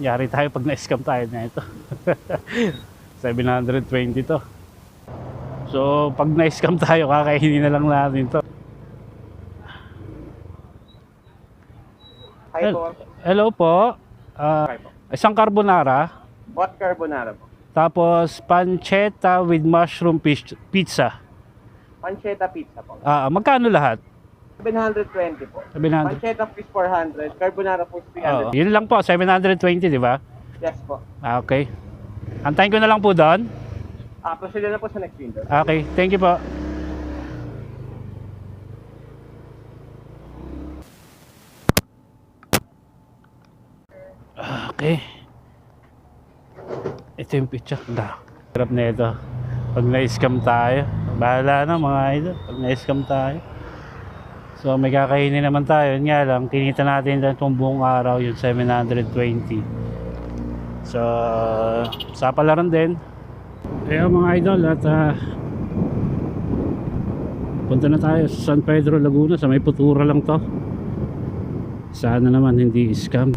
Yari tayo pag na-scam tayo na ito. 720 to. So, pag na-scam tayo, kakainin na lang natin to. Hi po. Hello po. Hi po. isang carbonara. What carbonara po? Tapos pancetta with mushroom pizza. Pancetta pizza po. Ah, magkano lahat? 720 po. 700. Pancetta fish 400. Carbonara po Oo. 300. yun lang po, 720, di ba? Yes po. Ah, okay. Antayin ko na lang po doon. Ah, proceed na po sa next window. Okay, thank you po. Okay. Ito yung picture. Da. Hirap na ito. Pag na-scam tayo, bahala na mga idol. Pag na-scam tayo. So may kakainin naman tayo. Yun nga lang, kinita natin lang itong buong araw yung 720. So, sa palaran din. Kaya mga idol at ah, punta na tayo sa San Pedro Laguna sa may putura lang to sana naman hindi scam